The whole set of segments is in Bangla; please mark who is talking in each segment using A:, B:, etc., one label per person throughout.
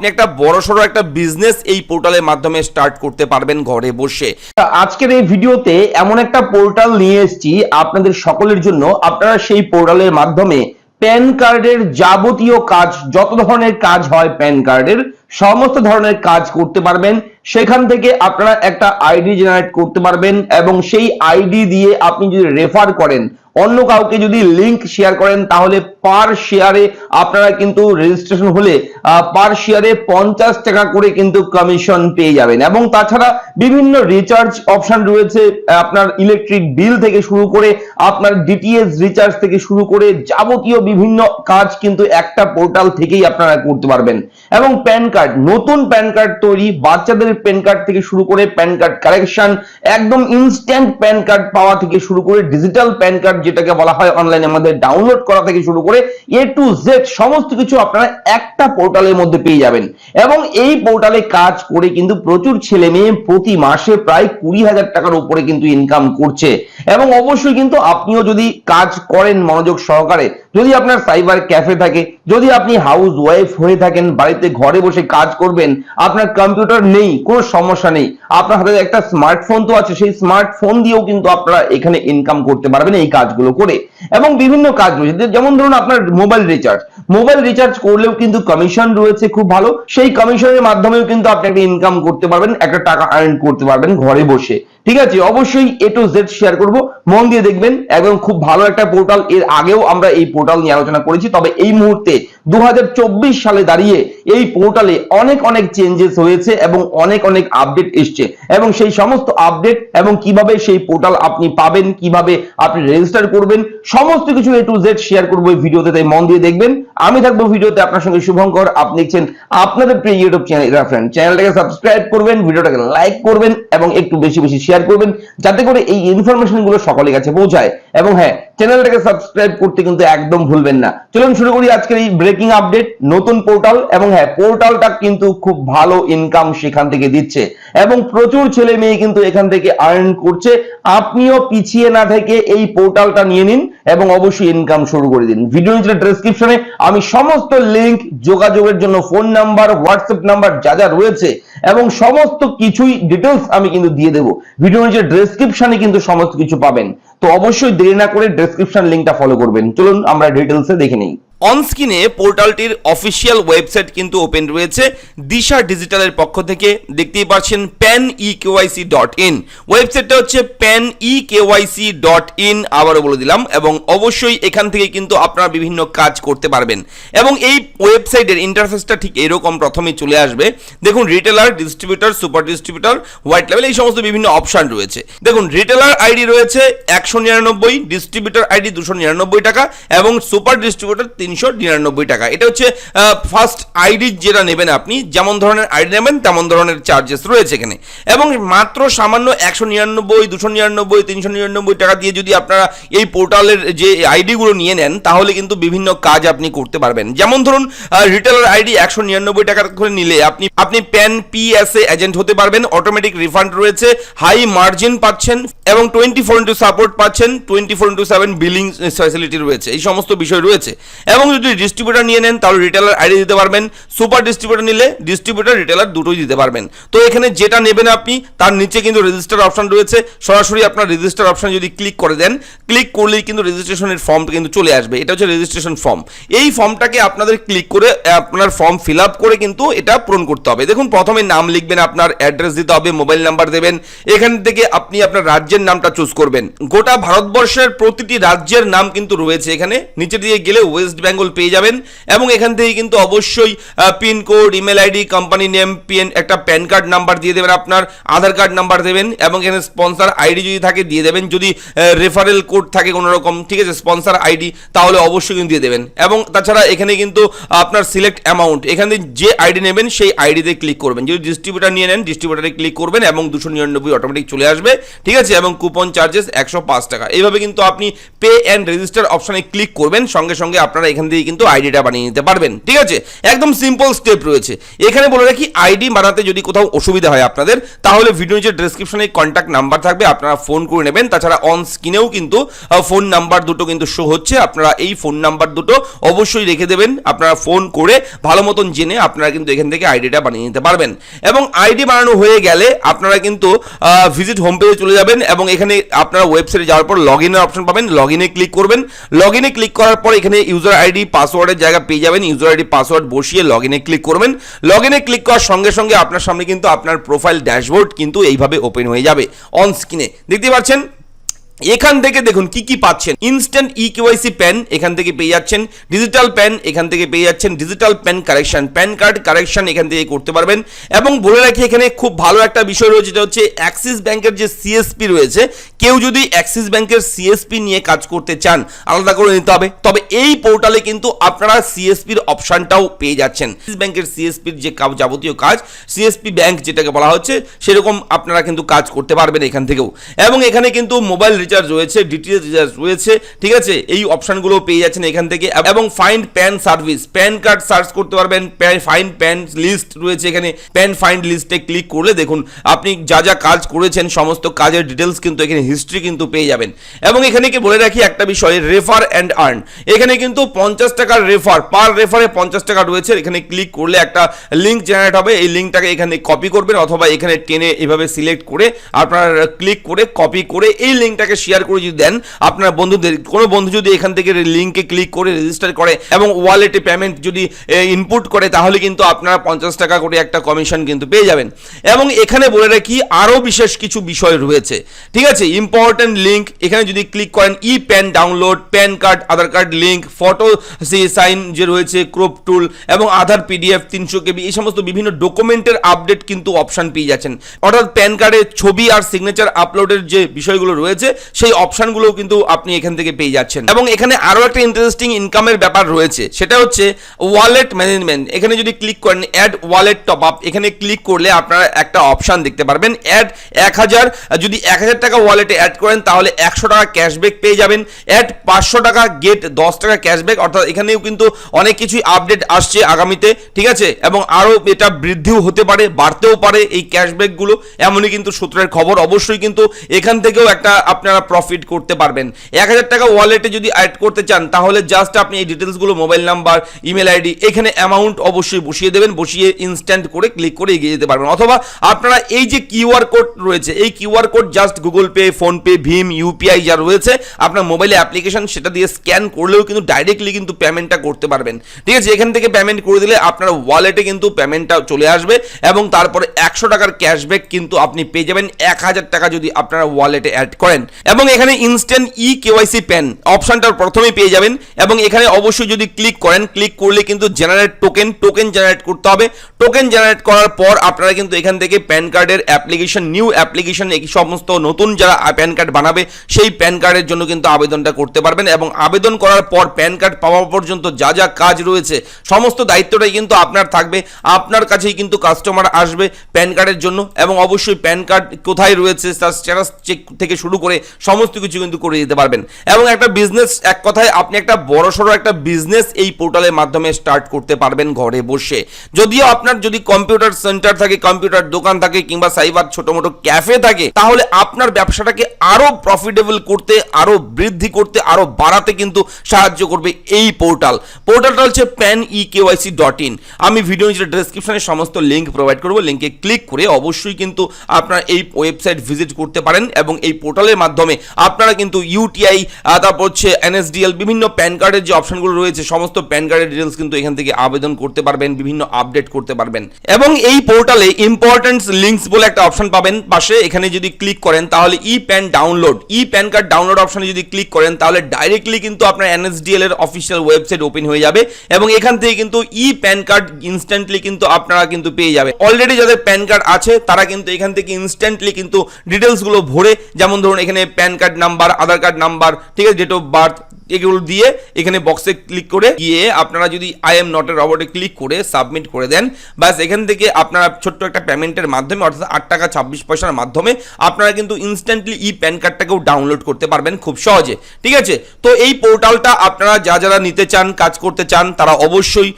A: আপনি একটা বড়সড় একটা বিজনেস এই পোর্টালের মাধ্যমে স্টার্ট করতে পারবেন ঘরে বসে।
B: আজকের এই ভিডিওতে এমন একটা পোর্টাল নিয়ে এসেছি আপনাদের সকলের জন্য। আপনারা সেই পোর্টালের মাধ্যমে প্যান কার্ডের যাবতীয় কাজ, যত ধরনের কাজ হয় প্যান কার্ডের সমস্ত ধরনের কাজ করতে পারবেন। সেখান থেকে আপনারা একটা আইডি জেনারেট করতে পারবেন এবং সেই আইডি দিয়ে আপনি যদি রেফার করেন, অন্য কাউকে যদি লিংক শেয়ার করেন, তাহলে পার শেয়ারে আপনারা কিন্তু রেজিস্ট্রেশন হলে পার শেয়ারে পঞ্চাশ টাকা করে কিন্তু কমিশন পেয়ে যাবেন। এবং তাছাড়া বিভিন্ন রিচার্জ অপশন রয়েছে, আপনার ইলেকট্রিক বিল থেকে শুরু করে, আপনার ডিটিএস রিচার্জ থেকে শুরু করে যাবতীয় বিভিন্ন কাজ কিন্তু একটা পোর্টাল থেকেই আপনারা করতে পারবেন। এবং প্যান কার্ড নতুন প্যান কার্ড তৈরি, বাচ্চাদের প্যান কার্ড থেকে শুরু করে প্যান কার্ড কারেকশন একদম ইনস্ট্যান্ট প্যান কার্ড পাওয়া থেকে শুরু করে ডিজিটাল প্যান কার্ড যেটাকে বলা হয় অনলাইনে আমাদের ডাউনলোড করা থেকে শুরু করে এ টু জেড সমস্ত কিছু আপনারা একটা পোর্টালের মধ্যে পেয়ে যাবেন। এবং এই পোর্টালে কাজ করে কিন্তু প্রচুর ছেলে মেয়ে প্রতি মাসে প্রায় কুড়ি হাজার টাকার উপরে কিন্তু ইনকাম করছে। এবং অবশ্যই কিন্তু আপনিও যদি কাজ করেন মনোযোগ সহকারে, যদি আপনার সাইবার ক্যাফে থাকে, যদি আপনি হাউস ওয়াইফ হয়ে থাকেন, বাড়িতে ঘরে বসে কাজ করবেন, আপনার কম্পিউটার নেই, কোনো সমস্যা নেই, আপনার হাতে একটা স্মার্টফোন তো আছে, সেই স্মার্টফোন দিয়েও কিন্তু আপনারা এখানে ইনকাম করতে পারবেন এই কাজগুলো করে। এবং বিভিন্ন কাজ রয়েছে যেমন ধরুন আপনার মোবাইল রিচার্জ মোবাইল রিচার্জ করলেও কিন্তু কমিশন রয়েছে খুব ভালো, সেই কমিশনের মাধ্যমেও কিন্তু আপনি একটা ইনকাম করতে পারবেন, একটা টাকা আর্ন করতে পারবেন ঘরে বসে। ঠিক আছে, অবশ্যই এ টু জেড শেয়ার করব। মন দিয়ে দেখবেন, একদম খুব ভালো একটা পোর্টাল এর আগেও আমরা এই পোর্টাল নিয়ে আলোচনা করেছি। তবে এই মুহূর্তে দু হাজার চব্বিশ সালে দাঁড়িয়ে এই পোর্টালে অনেক অনেক চেঞ্জেস হয়েছে এবং অনেক অনেক আপডেট এসছে। এবং সেই সমস্ত আপডেট এবং কীভাবে সেই পোর্টাল আপনি পাবেন, কীভাবে আপনি রেজিস্টার করবেন, সমস্ত কিছু এ টু জেড শেয়ার করব এই ভিডিওতে, তাই মন দিয়ে দেখবেন। আমি থাকব ভিডিওতে আপনার সঙ্গে শুভঙ্কর। আপনি দেখছেন আপনাদের প্রিয় ইউটিউব চ্যানেল ফ্রেন্ড চ্যানেলটাকে সাবস্ক্রাইব করবেন, ভিডিওটাকে লাইক করবেন এবং একটু বেশি বেশি শেয়ার করবেন, যাতে করে এই ইনফরমেশনগুলো সকলের কাছে পৌঁছায়। এবং হ্যাঁ চ্যানেলটাকে সাবস্ক্রাইব করতে কিন্তু একদম ভুলবেন না। চলুন শুরু করি আজকের এই ব্রেকিং আপডেট নতুন পোর্টাল এবং হ্যাঁ পোর্টালটা কিন্তু খুব ভালো ইনকাম সেখান থেকে দিচ্ছে। এবং প্রচুর ছেলে মেয়ে কিন্তু এখান থেকে আর্ন করছে। আপনিও পিছিয়ে না থেকে এই পোর্টালটা নিয়ে নিন এবং অবশ্যই ইনকাম শুরু করে দিন। ভিডিও নিচে ডেসক্রিপশনে আমি সমস্ত লিংক যোগাযোগের জন্য ফোন নাম্বার হোয়াটসঅ্যাপ নাম্বার যা যা রয়েছে এবং সমস্ত কিছুই ডিটেলস আমি কিন্তু দিয়ে দেবো। ভিডিও নিচে ডেসক্রিপশনে কিন্তু সমস্ত কিছু পাবেন। তো অবশ্যই দেরি না করে ডেসক্রিপশন লিঙ্কটা ফলো করবেন। চলুন আমরা ডিটেলসে দেখে নিই।
A: অন স্ক্রিনে পোর্টালটির অফিসিয়াল ওয়েবসাইট কিন্তু ওপেন রয়েছে। দিশা ডিজিটালের পক্ষ থেকে দেখতেই পাচ্ছেন PAN e KYC dot in ওয়েবসাইটটা হচ্ছে PAN e KYC dot in আবারও বলে দিলাম, এবং অবশ্যই এখান থেকে কিন্তু আপনারা বিভিন্ন কাজ করতে পারবেন। এবং এই ওয়েবসাইটের ইন্টারফেসটা ঠিক এরকম প্রথমেই চলে আসবে। দেখুন retailer distributor super distributor white level এই সমস্ত বিভিন্ন অপশন রয়েছে। দেখুন রিটেলার আইডি রয়েছে একশো নিরানব্বই ডিস্ট্রিবিউটার আইডি দুশো নিরানব্বই টাকা, এবং সুপার ডিস্ট্রিবিউটর তিনশো নিরানব্বই টাকা। এটা হচ্ছে ফার্স্ট আইডি যেটা নেবেন আপনি, যেমন ধরনের আইডি নেবেন, তেমন ধরনের চার্জেস রয়েছে এখানে। এবং মাত্র সামান্য একশো নিরানব্বই, দুশো নিরানব্বই, তিনশো নিরানব্বই টাকা দিয়ে যদি আপনারা এই পোর্টালের যে আইডিগুলো নিয়ে নেন, তাহলে কিন্তু বিভিন্ন কাজ আপনি করতে পারবেন। যেমন ধরুন রিটেলার আইডি একশো নিরানব্বই টাকা করে নিলে আপনি আপনি প্যান পিএসএ এজেন্ট হতে পারবেন অটোমেটিক রিফান্ড রয়েছে হাই মার্জিন পাচ্ছেন, এবং টোয়েন্টি ফোর ইন্টু সাপোর্ট পাচ্ছেন twenty four into seven billing facility রয়েছে, এই সমস্ত বিষয় রয়েছে। এবং যদি ডিস্ট্রিবিউটার নিয়ে নেন, তাহলে রিটেলার আইডি দিতে পারবেন। সুপার ডিস্ট্রিবিউটার নিলে ডিস্ট্রিবিউটার রিটেলার দুটোই দিতে পারবেন। তো এখানে যেটা নেবেন আপনি, তার নিচে কিন্তু রেজিস্টার অপশন রয়েছে। সরাসরি আপনার রেজিস্টার অপশন যদি ক্লিক করে দেন ক্লিক করলেই কিন্তু রেজিস্ট্রেশনের ফর্মটা কিন্তু চলে আসবে। এটা হচ্ছে রেজিস্ট্রেশন ফর্ম এই ফর্মটাকে আপনাদের ক্লিক করে, আপনার ফর্ম ফিল আপ করে কিন্তু এটা পূরণ করতে হবে। দেখুন, প্রথমে নাম লিখবেন, আপনার অ্যাড্রেস দিতে হবে মোবাইল নাম্বার দেবেন। এখান থেকে আপনি আপনার রাজ্যের নামটা চুজ করবেন। গোটা ভারতবর্ষের প্রতিটি রাজ্যের নাম কিন্তু রয়েছে এখানে। নিচে দিয়ে গেলে ওয়েস্ট পেয়ে যাবেন এবং এখান থেকে কিন্তু অবশ্যই pincode email ID company name PN একটা প্যান কার্ড নাম্বার দিয়ে দেবেন আপনার, আধার কার্ড নাম্বার দেবেন এবং এখানে স্পন্সর আইডি যদি থাকে দিয়ে দেবেন, যদি রেফারেল কোড থাকে কোনো রকম ঠিক আছে স্পন্সর আইডি তাহলে অবশ্যই কিন্তু দিয়ে দেবেন। এবং তাছাড়া এখানে কিন্তু আপনার সিলেক্ট অ্যামাউন্ট এখানে যে আইডি নেবেন সেই আইডিতে ক্লিক করবেন। যদি ডিস্ট্রিবিউটার নিয়ে নেন ডিস্ট্রিবিউটারে ক্লিক করবেন এবং দুশো নিরানব্বই অটোমেটিক চলে আসবে, ঠিক আছে, এবং কুপন চার্জেস একশো পাঁচ টাকা। এইভাবে কিন্তু আপনি পে অ্যান্ড রেজিস্টার অপশানে ক্লিক করবেন, সঙ্গে সঙ্গে আপনারা এখানে এখান থেকে কিন্তু আইডিটা বানিয়ে নিতে পারবেন। ঠিক আছে? একদম সিম্পল স্টেপ রয়েছে। এখানে বলে রাখি, আইডি বানাতে যদি কোথাও অসুবিধা হয় আপনাদের, তাহলে ভিডিও নিচে ডেসক্রিপশনে কন্ট্যাক্ট নাম্বার থাকবে, আপনারা ফোন করে নেবেন। তাছাড়া অন স্ক্রিনেও কিন্তু ফোন নাম্বার দুটো কিন্তু শো হচ্ছে। আপনারা এই ফোন নাম্বার দুটো অবশ্যই রেখে দেবেন। আপনারা ফোন করে ভালো মতন জেনে আপনারা কিন্তু এখান থেকে আইডিটা বানিয়ে নিতে পারবেন। এবং আইডি বানানো হয়ে গেলে আপনারা কিন্তু ভিজিট হোম পেজে চলে যাবেন এবং এখানে আপনারা ওয়েবসাইটে যাওয়ার পর লগ ইনের অপশন পাবেন। লগ ইনে ক্লিক করবেন। লগ ইনে ক্লিক করার পর এখানে ইউজার আইডি পাসওয়ার্ডের জায়গা পেয়ে যাবেন ইউজার আইডি পাসওয়ার্ড বসিয়ে লগ ইনে ক্লিক করবেন। লগ ইনে ক্লিক করার সঙ্গে সঙ্গে আপনার সামনে কিন্তু আপনার প্রোফাইল ড্যাশবোর্ড কিন্তু এইভাবে ওপেন হয়ে যাবে। অন স্ক্রিনে দেখতে পাচ্ছেন? এখান থেকে দেখুন কি কি পাচ্ছেন। ইনস্ট্যান্ট ই কেওয়াইসি প্যান এখান থেকে পেয়ে যাচ্ছেন। ডিজিটাল প্যান এখান থেকে পেয়ে যাচ্ছেন। Digital PAN correction PAN card correction এখান থেকে করতে পারবেন। এবং বলে রাখি এখানে খুব ভালো একটা বিষয় রয়েছে, যেটা হচ্ছে অ্যাক্সিস ব্যাংকের যে সিএসপি রয়েছে, কেউ যদি অ্যাক্সিস ব্যাংকের সিএসপি নিয়ে কাজ করতে চান, আলাদা করে নিতে হবে। তবে এই পোর্টালে কিন্তু আপনারা সিএসপির অপশনটাও পেয়ে যাচ্ছেন। অ্যাক্সিস ব্যাংকের সিএসপির যে যাবতীয় কাজ সিএসপি ব্যাংক যেটাকে বলা হচ্ছে, সেরকম আপনারা কিন্তু কাজ করতে পারবেন এখান থেকেও। এবং এখানে কিন্তু মোবাইল রিচার্জ রয়েছে ডিটিএস রিচার্জ রয়েছে, ঠিক আছে? এই অপশনগুলো পেয়ে যাচ্ছেন এখান থেকে। এবং find PAN service PAN card search করতে পারবেন ফাইন্ড প্যান লিস্ট রয়েছে এখানে। প্যান ফাইন্ড লিস্টে ক্লিক করলে দেখুন, আপনি যা যা কাজ করেছেন, সমস্ত কাজের ডিটেলস কিন্তু এখানে হিস্ট্রি কিন্তু পেয়ে যাবেন। এবং এখানে কি বলে রাখি একটা বিষয় রেফার অ্যান্ড আর্ন এখানে কিন্তু পঞ্চাশ টাকার রেফার পার রেফারে পঞ্চাশ টাকা রয়েছে। এখানে ক্লিক করলে একটা লিঙ্ক জেনারেট হবে। এই লিঙ্কটাকে এখানে কপি করবেন অথবা এখানে টেনে এভাবে সিলেক্ট করে আপনার ক্লিক করে কপি করে এই লিঙ্কটাকে শেয়ার করে যদি দেন, আপনার বন্ধুদের, কোনো বন্ধু যদি এখান থেকে লিঙ্কে ক্লিক করে রেজিস্টার করে এবং ওয়ালেটে পেমেন্ট যদি ইনপুট করে, তাহলে কিন্তু আপনারা পঞ্চাশ টাকা করে একটা কমিশন কিন্তু পেয়ে যাবেন। এবং এখানে বলে রাখি, আরও বিশেষ কিছু বিষয় রয়েছে। ঠিক আছে? ইম্পর্টেন্ট লিঙ্ক এখানে যদি ক্লিক করেন e PAN download PAN card Aadhaar card link photo sign যে রয়েছে ক্রোপ টুল এবং আধার পিডিএফ তিনশো কেবি, এই সমস্ত বিভিন্ন ডকুমেন্টের আপডেট কিন্তু অপশন পেয়ে যাচ্ছেন। অর্থাৎ প্যান কার্ডের ছবি আর সিগনেচার আপলোডের যে বিষয়গুলো রয়েছে সেই অপশনগুলো কিন্তু আপনি এখান থেকে পেয়ে যাচ্ছেন। এবং এখানে আরও একটা ইন্টারেস্টিং ইনকামের ব্যাপার রয়েছে। সেটা হচ্ছে ওয়ালেট ম্যানেজমেন্ট এখানে যদি ক্লিক করেন অ্যাড ওয়ালেট টপ আপ এখানে ক্লিক করলে আপনারা একটা অপশান দেখতে পারবেন। অ্যাড এক হাজার, যদি এক হাজার টাকা ওয়ালেটে অ্যাড করেন, তাহলে একশো টাকা ক্যাশব্যাক পেয়ে যাবেন। অ্যাড পাঁচশো টাকা গেট দশ টাকা ক্যাশব্যাক অর্থাৎ এখানেও কিন্তু অনেক কিছুই আপডেট আসছে আগামীতে, ঠিক আছে? এবং আরও এটা বৃদ্ধিও হতে পারে, বাড়তেও পারে এই ক্যাশব্যাকগুলো এমনই কিন্তু সূত্রের খবর। অবশ্যই কিন্তু এখান থেকেও একটা আপনারা প্রফিট করতে পারবেন। এক হাজার টাকা ওয়ালেটে যদি অ্যাড করতে চান, তাহলে জাস্ট আপনি এই ডিটেলসগুলো মোবাইল নাম্বার ইমেল আইডি এখানে অ্যামাউন্ট অবশ্যই বসিয়ে দেবেন, বসিয়ে ইনস্ট্যান্ট করে ক্লিক করে এগিয়ে যেতে পারবেন। অথবা আপনারা এই যে কিউআর কোড রয়েছে, এই QR code just Google Pay PhonePe Bhim UPI যা রয়েছে, আপনার মোবাইলে অ্যাপ্লিকেশন সেটা দিয়ে স্ক্যান করলেও কিন্তু ডাইরেক্টলি কিন্তু পেমেন্টটা করতে পারবেন। ঠিক আছে, এখান থেকে পেমেন্ট করে দিলে আপনার ওয়ালেটে কিন্তু পেমেন্টটা চলে আসবে এবং তারপরে একশো টাকার ক্যাশব্যাক কিন্তু আপনি পেয়ে যাবেন। এক হাজার টাকা যদি আপনারা ওয়ালেটে অ্যাড করেন। এবং এখানে ইনস্ট্যান্ট ই কেওয়াইসি প্যান অপশানটা প্রথমেই পেয়ে যাবেন। এবং এখানে অবশ্যই যদি ক্লিক করেন ক্লিক করলে কিন্তু জেনারেট টোকেন টোকেন জেনারেট করতে হবে। টোকেন জেনারেট করার পর আপনারা কিন্তু এখান থেকে প্যান কার্ডের অ্যাপ্লিকেশন নিউ অ্যাপ্লিকেশন এই সমস্ত নতুন যারা প্যান কার্ড বানাবে, সেই প্যান কার্ডের জন্য কিন্তু আবেদনটা করতে পারবেন। এবং আবেদন করার পর প্যান কার্ড পাওয়া পর্যন্ত যা যা কাজ রয়েছে, সমস্ত দায়িত্বটাই কিন্তু আপনার থাকবে। আপনার কাছেই কিন্তু কাস্টমার আসবে প্যান কার্ডের জন্য। এবং অবশ্যই প্যান কার্ড কোথায় রয়েছে তার স্ট্যাটাস চেক থেকে শুরু করে সমস্ত কিছু কিন্তু করে দিতে পারবেন। এবং একটা বিজনেস এক কথায় আপনি একটা বড় সড়ো একটা বিজনেস এই পোর্টালের মাধ্যমে স্টার্ট করতে পারবেন ঘরে বসে। যদিও আপনার যদি কম্পিউটার সেন্টার থাকে কম্পিউটার দোকান থাকে কিংবা সাইবার ছোট মোটো ক্যাফে থাকে, তাহলে আপনার ব্যবসাটাকে আরও প্রফিটেবল করতে, আরও বৃদ্ধি করতে, আরও বাড়াতে কিন্তু সাহায্য করবে এই পোর্টাল পোর্টালটা হচ্ছে PAN e KYC dot in আমি ভিডিও নিচে ডেসক্রিপশনে সমস্ত লিঙ্ক প্রোভাইড করব। লিঙ্কে ক্লিক করে অবশ্যই কিন্তু আপনার এই ওয়েবসাইট ভিজিট করতে পারেন এবং এই পোর্টালের মাধ্যমে আপনারা কিন্তু ইউটিআই তারপর হচ্ছে এনএসডিএল বিভিন্ন প্যান কার্ডের যে অপশনগুলো রয়েছে, সমস্ত প্যান কার্ডের ডিটেলস কিন্তু এখান থেকে আবেদন করতে পারবেন, বিভিন্ন আপডেট করতে পারবেন। এবং এই পোর্টালে ইম্পর্টেন্স লিঙ্কস বলে একটা অপশন পাবেন পাশে। এখানে যদি ক্লিক করেন, তাহলে e PAN download e PAN card download অপশনে যদি ক্লিক করেন, তাহলে ডাইরেক্টলি কিন্তু আপনার এনএসডিএল এর অফিসিয়াল ওয়েবসাইট ওপেন হয়ে যাবে এবং এখান থেকে কিন্তু ই প্যান কার্ড ইনস্ট্যান্টলি কিন্তু আপনারা কিন্তু পেয়ে যাবে অলরেডি যাদের প্যান কার্ড আছে, তারা কিন্তু এখান থেকে ইনস্ট্যান্টলি কিন্তু ডিটেলসগুলো ভরে, যেমন ধরুন এখানে PAN card number Aadhaar card number ঠিক আছে ডেট অফ বার্থ এগুলো দিয়ে এখানে বক্সে ক্লিক করে গিয়ে আপনারা যদি আই এম নট এ রবটে ক্লিক করে সাবমিট করে দেন, ব্যাস এখান থেকে আপনারা ছোট্ট একটা পেমেন্টের মাধ্যমে, অর্থাৎ আট টাকা ছাব্বিশ পয়সার মাধ্যমে আপনারা কিন্তু ইনস্ট্যান্টলি ই প্যান কার্ডটাকেও ডাউনলোড করতে পারবেন খুব সহজে, ঠিক আছে? তো এই পোর্টালটা আপনারা যা যারা নিতে চান, কাজ করতে চান, তারা অবশ্যই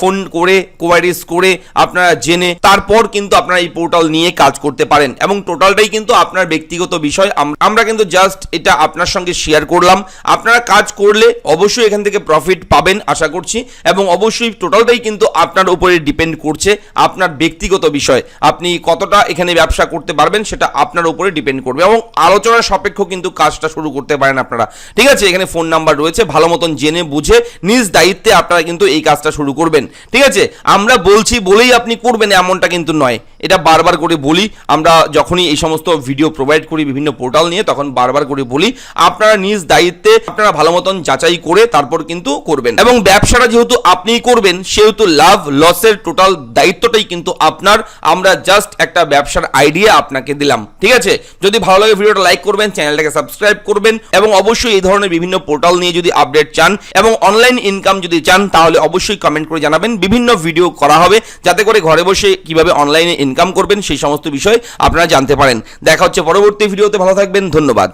A: ফোন করে কোয়ারিজ করে আপনারা জেনে তারপর কিন্তু আপনারা এই পোর্টাল নিয়ে কাজ করতে পারেন। এবং টোটালটাই কিন্তু আপনার ব্যক্তিগত বিষয়। আমরা কিন্তু জাস্ট এটা আপনার সঙ্গে শেয়ার করলাম। আপনারা কাজ করলে অবশ্যই এখান থেকে প্রফিট পাবেন, আশা করছি। এবং অবশ্যই টোটালটাই কিন্তু আপনার উপরে ডিপেন্ড করছে, আপনার ব্যক্তিগত বিষয়। আপনি কতটা এখানে ব্যবসা করতে পারবেন, সেটা আপনার উপরে ডিপেন্ড করবে। এবং আলোচনার সাপেক্ষ কিন্তু কাজটা শুরু করতে পারেন আপনারা। ঠিক আছে, এখানে ফোন নাম্বার রয়েছে, ভালো মতন জেনে বুঝে নিজ দায়িত্বে আপনারা কিন্তু এই কাজটা শুরু করবেন। ঠিক আছে, আমরা বলছি বলেই আপনি করবেন, এমনটা কিন্তু নয়। এটা বারবার করে বলি, আমরা যখনই এই সমস্ত ভিডিও প্রোভাইড করি বিভিন্ন পোর্টাল নিয়ে, তখন বারবার করে বলি, আপনারা নিজ দায়িত্বে আপনারা ভালো মতন যাচাই করে তারপর কিন্তু করবেন। এবং ব্যবসাটা যেহেতু আপনিই করবেন, সেহেতু লাভ, লসের টোটাল দায়িত্বটাই কিন্তু আপনার। আমরা জাস্ট একটা ব্যবসার আইডিয়া আপনাকে দিলাম, ঠিক আছে? যদি ভালো লাগে ভিডিওটা লাইক করবেন, চ্যানেলটাকে সাবস্ক্রাইব করবেন, এবং অবশ্যই এই ধরনের বিভিন্ন পোর্টাল নিয়ে যদি আপডেট চান, এবং অনলাইন ইনকাম যদি চান, তাহলে অবশ্যই কমেন্ট করে জানাবেন। বিভিন্ন ভিডিও করা হবে, যাতে করে ঘরে বসে কীভাবে অনলাইনে ইনকাম করবেন, সেই সমস্ত বিষয় আপনারা জানতে পারেন। দেখা হচ্ছে পরবর্তী ভিডিওতে, ভালো থাকবেন, ধন্যবাদ।